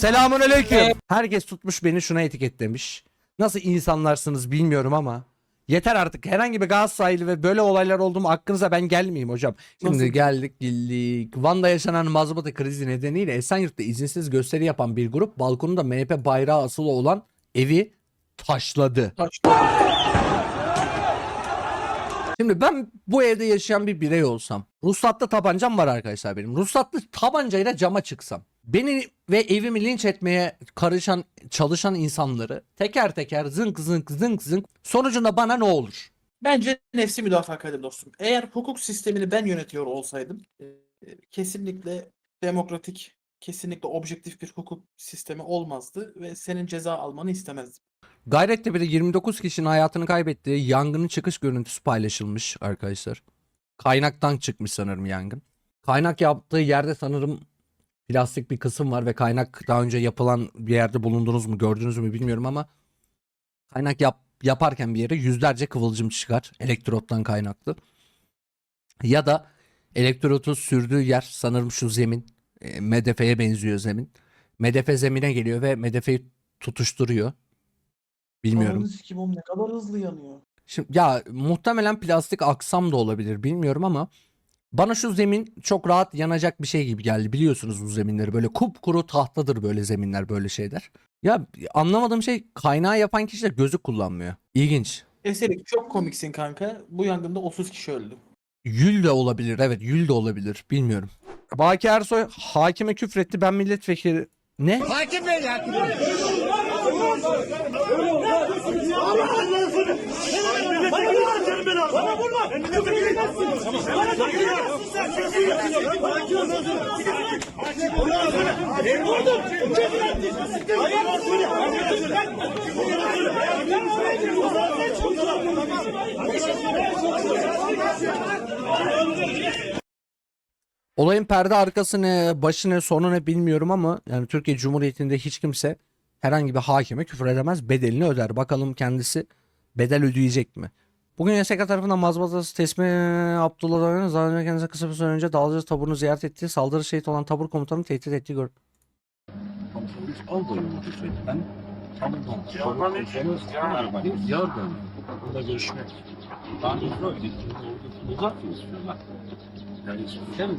Selamun aleyküm. Herkes tutmuş beni şuna etiketlemiş. Nasıl insanlarsınız bilmiyorum ama. Yeter artık herhangi bir Galatasaraylı ve böyle olaylar oldu mu aklınıza ben gelmeyeyim hocam. Şimdi Nasıl? geldik geldik. Van'da yaşanan mazbata krizi nedeniyle Esenyurt'ta izinsiz gösteri yapan bir grup balkonunda MHP bayrağı asılı olan evi taşladı. Şimdi ben bu evde yaşayan bir birey olsam, ruhsatlı tabancam var arkadaşlar benim. Ruhsatlı tabancayla cama çıksam, beni ve evimi linç etmeye karışan, çalışan insanları teker teker zınk zınk zınk zınk sonucunda bana ne olur? Bence nefsi müdafaa kadim dostum. Eğer hukuk sistemini ben yönetiyor olsaydım e, kesinlikle demokratik, kesinlikle objektif bir hukuk sistemi olmazdı ve senin ceza almanı istemezdim. Gayrettepe'de 29 kişinin hayatını kaybettiği yangının çıkış görüntüsü paylaşılmış arkadaşlar. Kaynaktan çıkmış sanırım yangın. Kaynak yaptığı yerde sanırım plastik bir kısım var ve kaynak daha önce yapılan bir yerde bulundunuz mu gördünüz mü bilmiyorum ama kaynak yap, yaparken bir yere yüzlerce kıvılcım çıkar elektrottan kaynaklı. Ya da elektrotu sürdüğü yer sanırım şu zemin e, medefeye benziyor zemin. Medefe zemine geliyor ve medefeyi tutuşturuyor. Bilmiyorum. Ananı sikeyim oğlum ne kadar hızlı yanıyor. Şimdi ya muhtemelen plastik aksam da olabilir bilmiyorum ama bana şu zemin çok rahat yanacak bir şey gibi geldi. Biliyorsunuz bu zeminleri böyle kupkuru tahtadır böyle zeminler böyle şeyler. Ya anlamadığım şey kaynağı yapan kişi de gözü kullanmıyor. İlginç. Eserik çok komiksin kanka. Bu yangında 30 kişi öldü. Yül de olabilir evet yül de olabilir bilmiyorum. Baki Ersoy hakime küfretti ben milletvekili ne? Olayın perde arkası ne, başı ne, sonu ne bilmiyorum ama yani Türkiye Cumhuriyeti'nde hiç kimse herhangi bir hakime küfür edemez, bedelini öder. Bakalım kendisi bedel ödeyecek mi? Bugün YSK tarafından mazbatası tesmi Abdullah zaten önce kendisine kısa bir süre önce Dağlıca taburunu ziyaret ettiği saldırı şehit olan tabur komutanını tehdit ettiği gör. Biz aldığımızı söylenen tam yardım. Yardım. Burada görüşmek. Daha önce böyle uzak mı istiyorlar? Yani sen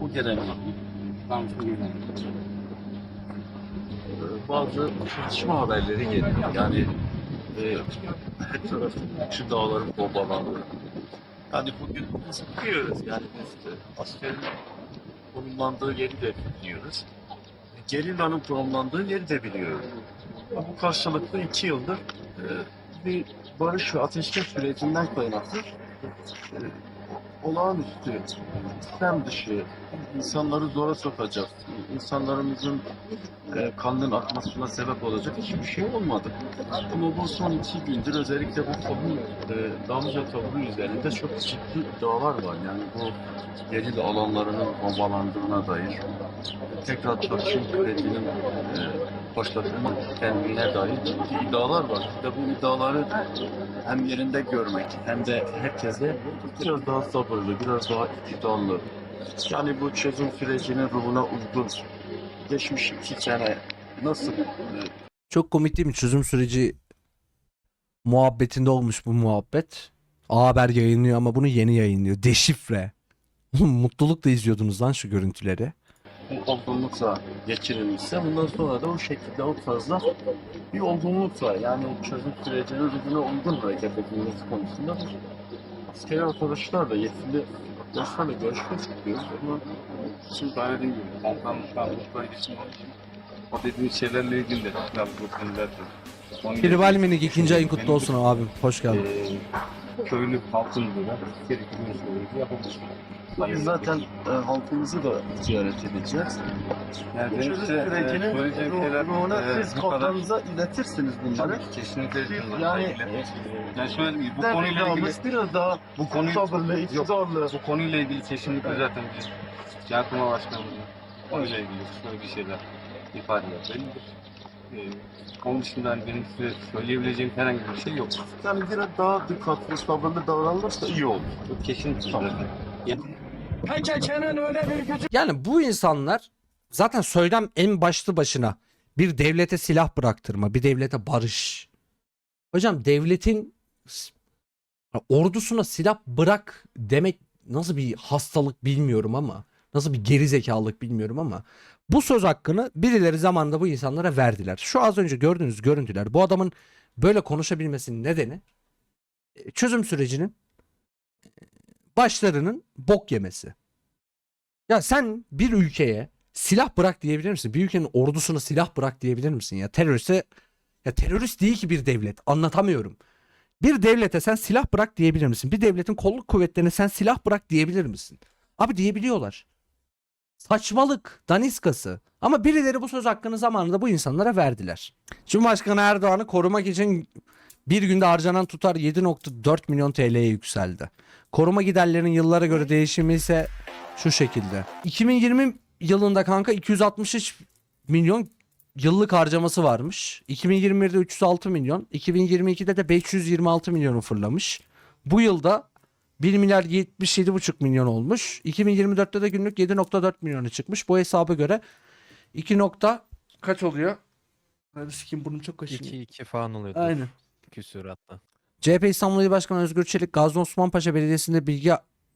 bu gelen tam bazı çatışma haberleri geliyor. Yani e, her tarafın şu dağların bombalandığı. Yani bugün biz biliyoruz yani biz askerin konumlandığı yeri de biliyoruz. Gerilla'nın konumlandığı yeri de biliyoruz. Bu karşılıklı iki yıldır e, bir barış ve ateşkes sürecinden kaynaklı e, olağanüstü, sistem dışı, insanları zora sokacak, insanlarımızın e, kanının akmasına sebep olacak hiçbir şey olmadı. Ama bu son iki gündür özellikle bu tabun, e, Damlıca tabunu üzerinde çok ciddi iddialar var. Yani bu gerilla alanlarının bombalandığına dair, tekrar çatışma sürecinin e, başlatılma kendine dair ciddi iddialar var. İşte bu iddiaları hem yerinde görmek hem de herkese biraz daha sabırlı, biraz daha iddialı. Yani bu çözüm sürecinin ruhuna uygun. Geçmiş iki sene nasıl e, Çok komik değil mi? Çözüm süreci muhabbetinde olmuş bu muhabbet. A Haber yayınlıyor ama bunu yeni yayınlıyor. Deşifre. Mutlulukla izliyordunuz lan şu görüntüleri. Bu olgunlukla geçirilmişse bundan sonra da o şekilde o tarzda bir olgunlukla yani çözüm sürecinin ruhuna uygun hareket edilmesi konusunda askeri arkadaşlarla yetkili arkadaşlarla görüşmek istiyoruz ama Şimdi ben dediğim gibi komutanlıktan bölgesi olduğu için o dediğiniz şeylerle ilgili de bu konularda Tribal Minik ikinci ayın kutlu olsun abim. Hoş geldin. Eee köylü halkın da gerekli görüşmeleri yapabilir. Biz zaten e, halkımızı da ziyaret edeceğiz. Yani Bu çözüm eee, sürecinin şeyler ruhuna eee, siz bu kadar. iletirsiniz bunları. Tabii ki, kesinlikle Yani ilgili. Yani şöyle bu konuyla ilgili biraz daha bu konuyu sabırlı, yok, iktidarlı. bu konuyla ilgili kesinlikle zaten biz Yargıma Başkanımızın konuyla ilgili şöyle bir şeyler ifadeler bellidir. Eee onun dışında hani benim size söyleyebileceğim herhangi bir şey yok. Yani biraz daha dikkatli, sabırlı davranılırsa iyi olur. Kesinlikle. Tamam. Yani bu insanlar Zaten söylem en başlı başına bir devlete silah bıraktırma, bir devlete barış. Hocam devletin ordusuna silah bırak demek nasıl bir hastalık bilmiyorum ama nasıl bir gerizekalılık bilmiyorum ama bu söz hakkını birileri zamanında bu insanlara verdiler. Şu az önce gördüğünüz görüntüler bu adamın böyle konuşabilmesinin nedeni e, çözüm sürecinin başlarının bok yemesi. Ya sen bir ülkeye silah bırak diyebilir misin? Bir ülkenin ordusuna silah bırak diyebilir misin ya? Teröriste ya terörist değil ki bir devlet. Anlatamıyorum. Bir devlete sen silah bırak diyebilir misin? Bir devletin kolluk kuvvetlerine sen silah bırak diyebilir misin? Abi diyebiliyorlar. Saçmalık, daniskası. Ama birileri bu söz hakkını zamanında bu insanlara verdiler. Cumhurbaşkanı Erdoğan'ı korumak için bir günde harcanan tutar 7.4 milyon TL'ye yükseldi. Koruma giderlerinin yıllara göre değişimi ise şu şekilde. 2020 yılında kanka 263 milyon yıllık harcaması varmış. 2021'de 306 milyon. 2022'de de 526 milyonu fırlamış. Bu yılda 1 milyar 77,5 milyon olmuş. 2024'te de günlük 7.4 milyona çıkmış. Bu hesaba göre 2 nokta kaç oluyor? Hadi sikeyim burnum çok kaşınıyor. 2-2 falan oluyordu. Aynen. Küsür hatta. CHP İstanbul İl Başkanı Özgür Çelik, Gazi Osman Paşa Belediyesi'nde bilgi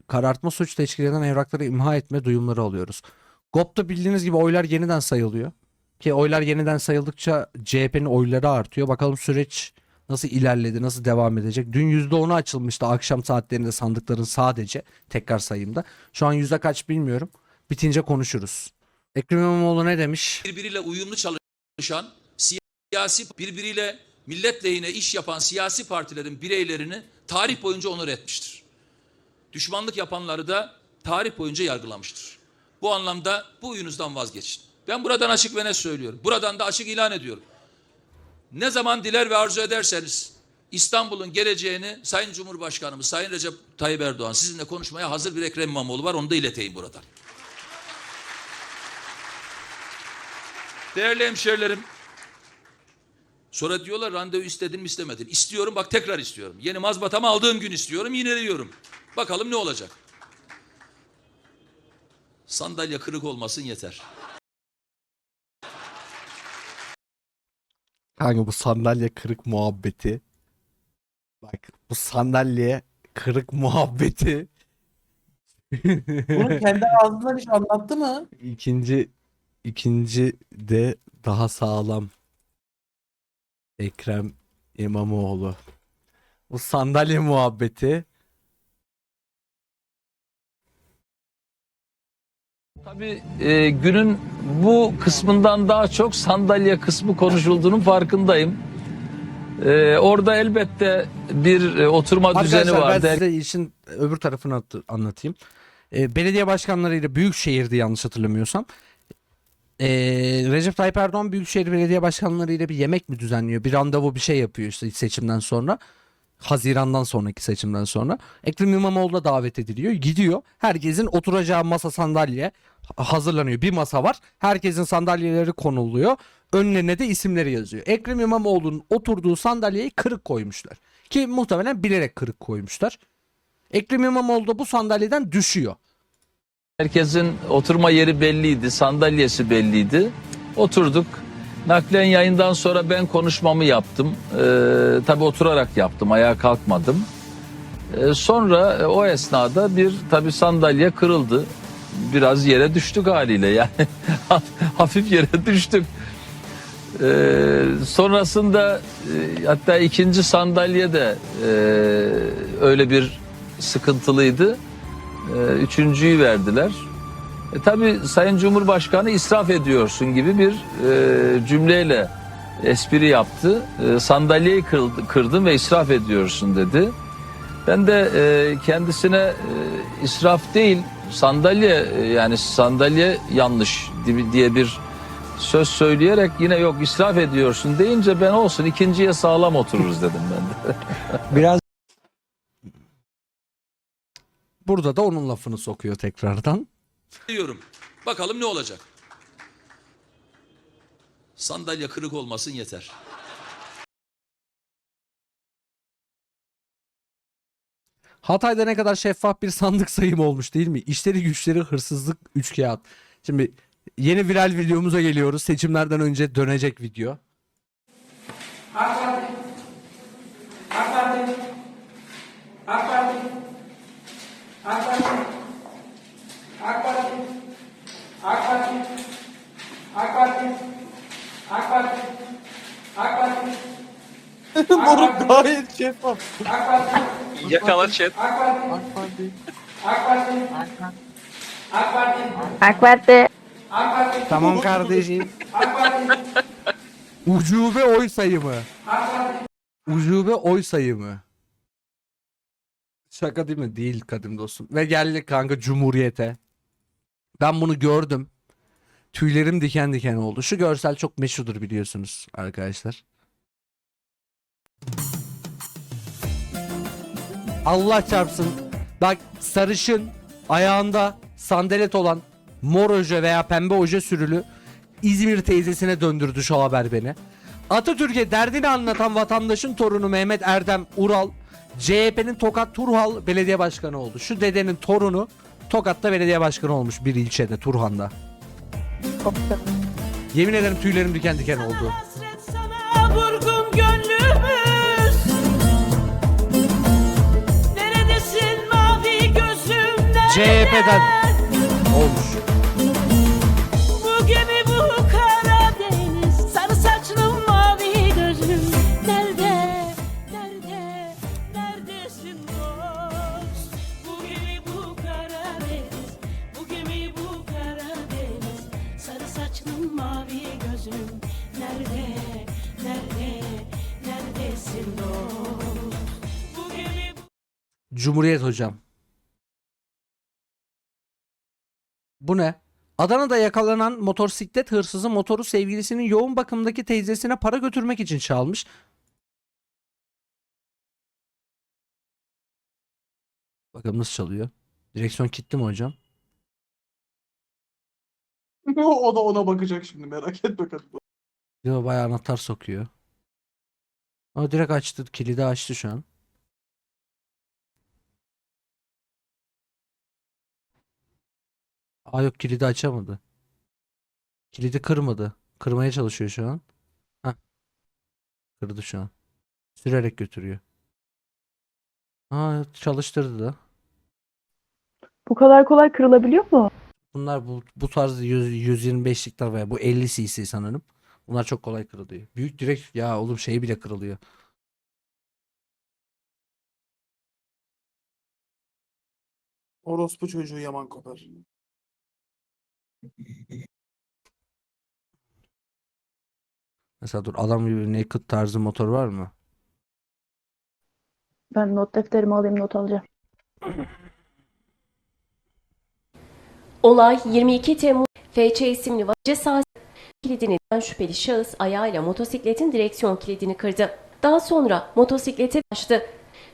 karartma suç teşkil eden evrakları imha etme duyumları alıyoruz. GOP'ta bildiğiniz gibi oylar yeniden sayılıyor. Ki oylar yeniden sayıldıkça CHP'nin oyları artıyor. Bakalım süreç nasıl ilerledi, nasıl devam edecek. Dün %10'u açılmıştı akşam saatlerinde sandıkların sadece tekrar sayımda. Şu an yüzde kaç bilmiyorum. Bitince konuşuruz. Ekrem İmamoğlu ne demiş? birbiriyle uyumlu çalışan, siyasi birbiriyle millet lehine iş yapan siyasi partilerin bireylerini tarih boyunca onur etmiştir. Düşmanlık yapanları da tarih boyunca yargılamıştır. Bu anlamda bu huyunuzdan vazgeçin. Ben buradan açık ve net söylüyorum. Buradan da açık ilan ediyorum. Ne zaman diler ve arzu ederseniz İstanbul'un geleceğini Sayın Cumhurbaşkanımız Sayın Recep Tayyip Erdoğan sizinle konuşmaya hazır bir Ekrem İmamoğlu var. Onu da ileteyim buradan. Değerli hemşerilerim, sonra diyorlar randevu istedin mi istemedin. İstiyorum bak tekrar istiyorum. Yeni mazbatamı aldığım gün istiyorum, yineliyorum. Bakalım ne olacak. Sandalye kırık olmasın yeter. Kanka bu sandalye kırık muhabbeti. Bak bu sandalye kırık muhabbeti. Bunu kendi ağzından hiç anlattı mı? İkinci ikinci de daha sağlam. Ekrem İmamoğlu. Bu sandalye muhabbeti. Tabii e, günün bu kısmından daha çok sandalye kısmı konuşulduğunun farkındayım. E, orada elbette bir e, oturma düzeni Arkadaşlar ben size işin öbür tarafını at- anlatayım. Ee, belediye başkanlarıyla Büyükşehir'de yanlış hatırlamıyorsam. Ee, Recep Tayyip Erdoğan Büyükşehir Belediye Başkanlarıyla bir yemek mi düzenliyor? Bir randevu bir şey yapıyor işte seçimden sonra. Haziran'dan sonraki seçimden sonra. Ekrem İmamoğlu da davet ediliyor. Gidiyor. Herkesin oturacağı masa sandalye hazırlanıyor. Bir masa var. Herkesin sandalyeleri konuluyor. Önlerine de isimleri yazıyor. Ekrem İmamoğlu'nun oturduğu sandalyeyi kırık koymuşlar. Ki muhtemelen bilerek kırık koymuşlar. Ekrem İmamoğlu da bu sandalyeden düşüyor. Herkesin oturma yeri belliydi, sandalyesi belliydi. Oturduk. Naklen yayından sonra ben konuşmamı yaptım. E, tabii oturarak yaptım, ayağa kalkmadım. E, sonra e, o esnada bir tabii sandalye kırıldı. Biraz yere düştük haliyle yani hafif yere düştük. Ee, sonrasında e, hatta ikinci sandalye de e, öyle bir sıkıntılıydı. E, üçüncüyü verdiler. E, tabii Sayın Cumhurbaşkanı israf ediyorsun gibi bir e, cümleyle espri yaptı. E, sandalyeyi kırıldı, kırdım ve israf ediyorsun dedi. Ben de e, kendisine e, israf değil sandalye e, yani sandalye yanlış di- diye bir söz söyleyerek yine yok israf ediyorsun deyince ben olsun ikinciye sağlam otururuz dedim ben de. Biraz Burada da onun lafını sokuyor tekrardan. Diyorum. Bakalım ne olacak. Sandalye kırık olmasın yeter. Hatay'da ne kadar şeffaf bir sandık sayımı olmuş değil mi? İşleri güçleri hırsızlık üç kağıt. Şimdi Yeni viral videomuza geliyoruz. Seçimlerden önce dönecek video. Moruk gayet şeffaf. Yakala chat. AK Parti. AK Parti. Tamam kardeşim. Ucube oy sayımı. Ucube oy sayımı. Şaka değil mi? Değil kadim dostum. Ve geldik kanka Cumhuriyet'e. Ben bunu gördüm. Tüylerim diken diken oldu. Şu görsel çok meşhurdur biliyorsunuz arkadaşlar. Allah çarpsın. Bak sarışın ayağında sandalet olan mor oje veya pembe oje sürülü İzmir teyzesine döndürdü şu haber beni. Atatürk'e derdini anlatan vatandaşın torunu Mehmet Erdem Ural CHP'nin Tokat Turhal belediye başkanı oldu. Şu dedenin torunu Tokat'ta belediye başkanı olmuş bir ilçede Turhan'da. Yemin ederim tüylerim diken diken oldu. CHP'den olmuş. Cumhuriyet hocam. Bu ne? Adana'da yakalanan motosiklet hırsızı motoru sevgilisinin yoğun bakımdaki teyzesine para götürmek için çalmış. Bakalım nasıl çalıyor. Direksiyon kilitli mi hocam? o da ona bakacak şimdi merak etme kadın. Yo bayağı anahtar sokuyor. Ama direkt açtı. Kilidi açtı şu an. Aa yok kilidi açamadı. Kilidi kırmadı. Kırmaya çalışıyor şu an. Heh. Kırdı şu an. Sürerek götürüyor. Aa çalıştırdı da. Bu kadar kolay kırılabiliyor mu? Bunlar bu, bu tarz 100, 125'likler veya bu 50 cc sanırım. Bunlar çok kolay kırılıyor. Büyük direkt ya oğlum şey bile kırılıyor. Orospu çocuğu yaman kopar. Mesela dur adam gibi naked tarzı motor var mı? Ben not defterimi alayım not alacağım. Olay 22 Temmuz FC isimli cesas kilidini eden şüpheli şahıs ayağıyla motosikletin direksiyon kilidini kırdı. Daha sonra motosiklete açtı.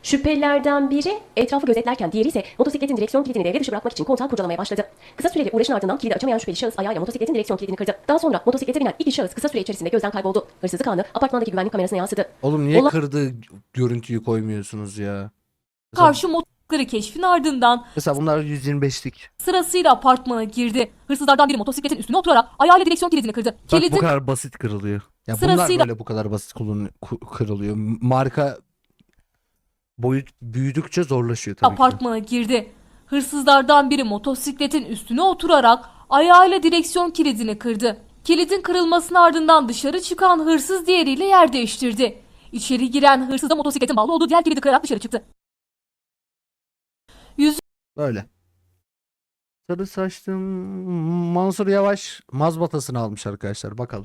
Şüphelilerden biri etrafı gözetlerken diğeri ise motosikletin direksiyon kilidini devre dışı bırakmak için kontağı kurcalamaya başladı. Kısa süreli uğraşın ardından kilidi açamayan şüpheli şahıs ayağıyla motosikletin direksiyon kilidini kırdı. Daha sonra motosiklete binen iki şahıs kısa süre içerisinde gözden kayboldu. Hırsızlık anı apartmandaki güvenlik kamerasına yansıdı. Oğlum niye Ola- kırdığı görüntüyü koymuyorsunuz ya? Mesela, Karşı motorları keşfin ardından mesela bunlar 125'lik. sırasıyla apartmana girdi. Hırsızlardan biri motosikletin üstüne oturarak ayağıyla direksiyon kilidini kırdı. Bak bu kadar basit kırılıyor. Ya bunlar Sırasıyla- böyle bu kadar basit kullan ku- kırılıyor. Marka boyut büyüdükçe zorlaşıyor tabii ki. apartmana girdi. Hırsızlardan biri motosikletin üstüne oturarak ayağıyla direksiyon kilidini kırdı. Kilidin kırılmasının ardından dışarı çıkan hırsız diğeriyle yer değiştirdi. İçeri giren hırsız da motosikletin bağlı olduğu diğer kilidi kırarak dışarı çıktı. Böyle. Sarı saçlım Mansur Yavaş mazbatasını almış arkadaşlar. Bakalım.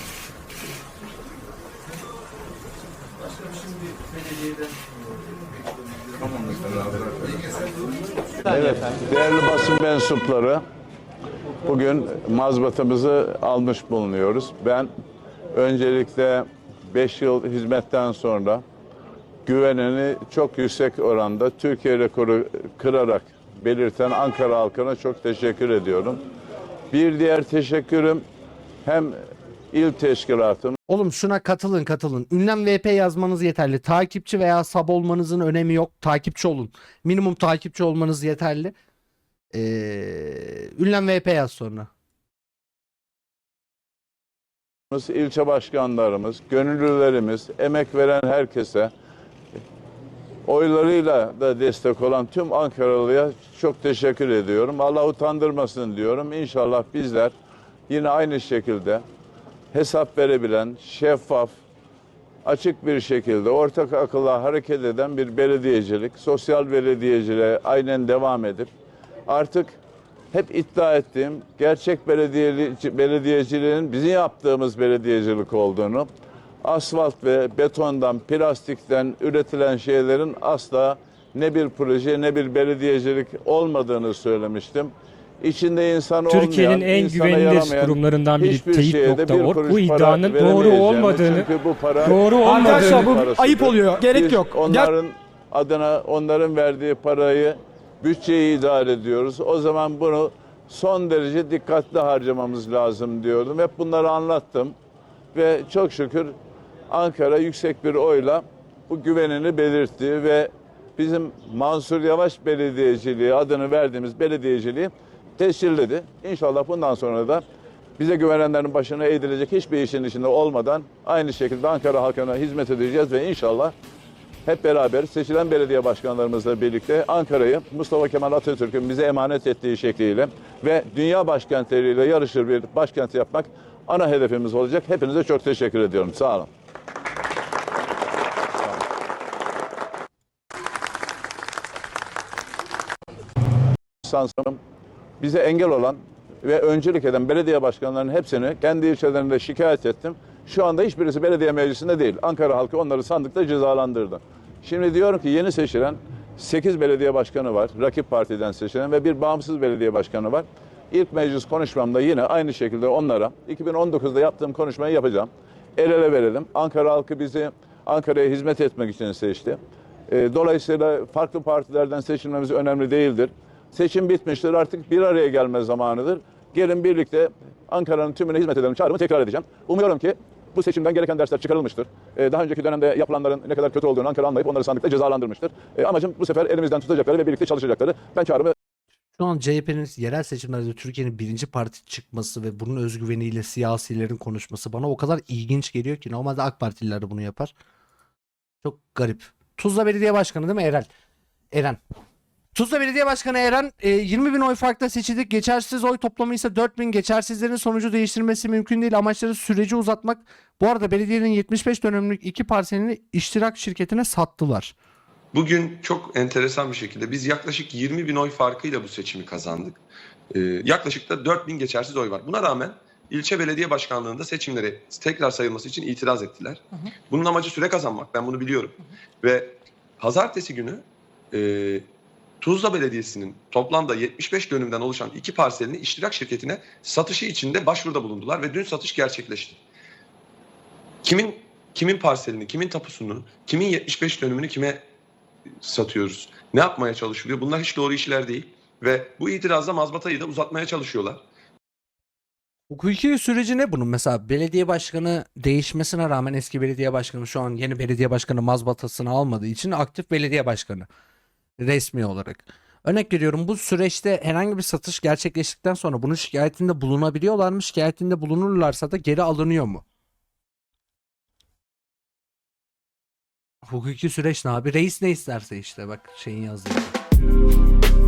Evet, değerli basın mensupları, bugün mazbatamızı almış bulunuyoruz. Ben Öncelikle 5 yıl hizmetten sonra güvenini çok yüksek oranda Türkiye rekoru kırarak belirten Ankara halkına çok teşekkür ediyorum. Bir diğer teşekkürüm hem il teşkilatım Oğlum şuna katılın katılın. Ünlem VP yazmanız yeterli. Takipçi veya sab olmanızın önemi yok. Takipçi olun. Minimum takipçi olmanız yeterli. Ee, ünlem VP yaz sonra. ilçe başkanlarımız, gönüllülerimiz, emek veren herkese, oylarıyla da destek olan tüm Ankaralı'ya çok teşekkür ediyorum. Allah utandırmasın diyorum. İnşallah bizler yine aynı şekilde hesap verebilen, şeffaf, açık bir şekilde ortak akılla hareket eden bir belediyecilik, sosyal belediyeciliğe aynen devam edip artık hep iddia ettiğim gerçek belediyeli- belediyeciliğin bizim yaptığımız belediyecilik olduğunu, asfalt ve betondan, plastikten üretilen şeylerin asla ne bir proje ne bir belediyecilik olmadığını söylemiştim. İçinde insan Türkiye'nin en güvenilir kurumlarından biri Teyit.org bu iddianın doğru olmadığını bu para doğru Arkadaşlar, olmadığını bu ayıp oluyor. Gerek Biz yok. Onların adına onların verdiği parayı bütçeyi idare ediyoruz. O zaman bunu son derece dikkatli harcamamız lazım diyordum. Hep bunları anlattım ve çok şükür Ankara yüksek bir oyla bu güvenini belirtti ve bizim Mansur Yavaş Belediyeciliği adını verdiğimiz belediyeciliği tescilledi. İnşallah bundan sonra da bize güvenenlerin başına eğdilecek hiçbir işin içinde olmadan aynı şekilde Ankara halkına hizmet edeceğiz ve inşallah hep beraber seçilen belediye başkanlarımızla birlikte Ankara'yı Mustafa Kemal Atatürk'ün bize emanet ettiği şekliyle ve dünya başkentleriyle yarışır bir başkent yapmak ana hedefimiz olacak. Hepinize çok teşekkür ediyorum. Sağ olun. Sanırım bize engel olan ve öncülük eden belediye başkanlarının hepsini kendi ilçelerinde şikayet ettim. Şu anda hiçbirisi belediye meclisinde değil. Ankara halkı onları sandıkta cezalandırdı. Şimdi diyorum ki yeni seçilen 8 belediye başkanı var. Rakip partiden seçilen ve bir bağımsız belediye başkanı var. İlk meclis konuşmamda yine aynı şekilde onlara 2019'da yaptığım konuşmayı yapacağım. El ele verelim. Ankara halkı bizi Ankara'ya hizmet etmek için seçti. E, Dolayısıyla farklı partilerden seçilmemiz önemli değildir. Seçim bitmiştir artık bir araya gelme zamanıdır. Gelin birlikte Ankara'nın tümüne hizmet edelim çağrımı tekrar edeceğim. Umuyorum ki bu seçimden gereken dersler çıkarılmıştır. E, Daha önceki dönemde yapılanların ne kadar kötü olduğunu Ankara anlayıp onları sandıkta cezalandırmıştır. E, Amacım bu sefer elimizden tutacakları ve birlikte çalışacakları. Ben çağrımı Şu an CHP'nin yerel seçimlerde Türkiye'nin birinci parti çıkması ve bunun özgüveniyle siyasilerin konuşması bana o kadar ilginç geliyor ki normalde AK Partililer de bunu yapar. Çok garip. Tuzla Belediye Başkanı değil mi Eren? Eren. Tuzla Belediye Başkanı Eren e, 20 bin oy farkla seçildik. Geçersiz oy toplamı ise 4 bin. Geçersizlerin sonucu değiştirmesi mümkün değil. Amaçları süreci uzatmak. Bu arada belediyenin 75 dönümlük iki parselini iştirak şirketine sattılar. Bugün çok enteresan bir şekilde biz yaklaşık 20 bin oy farkıyla bu seçimi kazandık. Ee, yaklaşık da 4 bin geçersiz oy var. Buna rağmen ilçe belediye başkanlığında seçimleri tekrar sayılması için itiraz ettiler. Bunun amacı süre kazanmak. Ben bunu biliyorum. Ve pazartesi günü e, Tuzla Belediyesi'nin toplamda 75 dönümden oluşan iki parselini iştirak şirketine satışı için de başvuruda bulundular ve dün satış gerçekleşti. Kimin kimin parselini, kimin tapusunu, kimin 75 dönümünü kime satıyoruz? Ne yapmaya çalışılıyor? Bunlar hiç doğru işler değil. Ve bu itirazla mazbatayı da uzatmaya çalışıyorlar. Hukuki süreci ne bunun? Mesela belediye başkanı değişmesine rağmen eski belediye başkanı şu an yeni belediye başkanı mazbatasını almadığı için aktif belediye başkanı resmi olarak. Örnek veriyorum bu süreçte herhangi bir satış gerçekleştikten sonra bunun şikayetinde bulunabiliyorlar mı? Şikayetinde bulunurlarsa da geri alınıyor mu? Hukuki süreç ne abi? Reis ne isterse işte bak şeyin yazdığı.